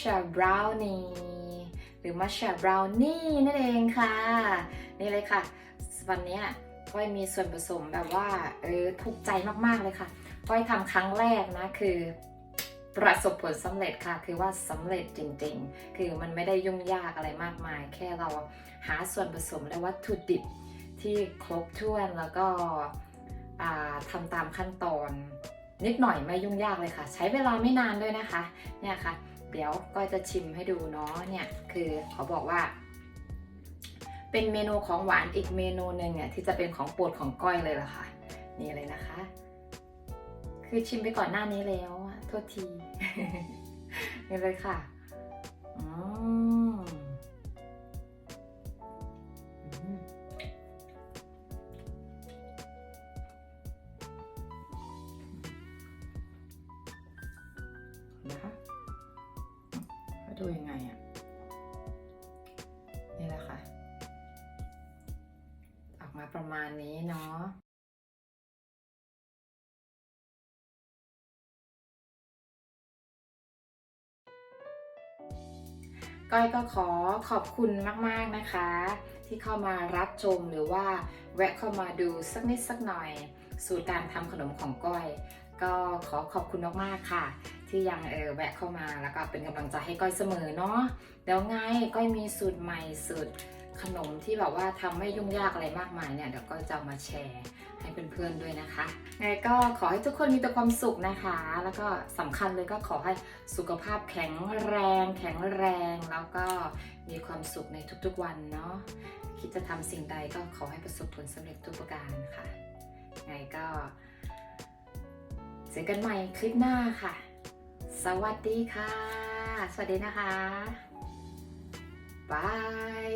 ชาบราวนีหรือมัชชาบราวนี่นั่นเองค่ะ นี่เลยค่ะ วันนี้ก้อยมีส่วนผสมแบบว่าเออถูกใจมากๆเลยค่ะก้อยทำครั้งแรกนะคือประสบผลสำเร็จค่ะ คือว่าสำเร็จจริงๆ คือมันไม่ได้ยุ่งยากอะไรมากมาย แค่เราหาส่วนผสมและวัตถุดิบที่ครบถ้วนแล้วก็ทำตามขั้นตอน นิดหน่อยไม่ยุ่งยากเลยค่ะ ใช้เวลาไม่นานด้วยนะคะ เนี่ยค่ะ เดี๋ยวก็จะชิมให้ดูเนาะเนี่ยคือเขาบอกว่า เป็นเมนูของหวานอีกเมนูหนึ่งเนี่ยที่จะเป็นของโปรดของก้อยเลยล่ะค่ะ นี่เลยนะคะ คือชิมไปก่อนหน้านี้แล้วโทษที นี่เลยค่ะอืม ดูยังไงอะนี่แหละค่ะ ออกมาประมาณนี้เนาะก้อยก็ขอขอบคุณมาก ๆ นะคะ ที่เข้ามารับชมหรือว่าแวะเข้ามาดูสักนิดสักหน่อย สูตรการทำขนมของก้อย ก็ขอขอบคุณมากๆค่ะ ที่ยังเออแวะเข้ามาแล้วก็เป็นกำลังใจให้ก้อยเสมอเนาะเดี๋ยวไงก้อยมีสูตรใหม่สูตรขนมที่แบบว่าทำไม่ยุ่งยากอะไรมากมายเนี่ยเดี๋ยวก็จะมาแชร์ให้เพื่อนๆด้วยนะคะไงก็ขอให้ทุกคนมีแต่ความสุขนะคะ แล้วก็สำคัญเลยก็ขอให้สุขภาพแข็งแรง แข็งแรง แล้วก็มีความสุขในทุกๆวันเนาะคิดจะทำสิ่งใดก็ขอให้ประสบผลสำเร็จทุกประการค่ะ ไงก็เจอกันใหม่คลิปหน้าค่ะ สวัสดีค่ะ สวัสดีนะคะบาย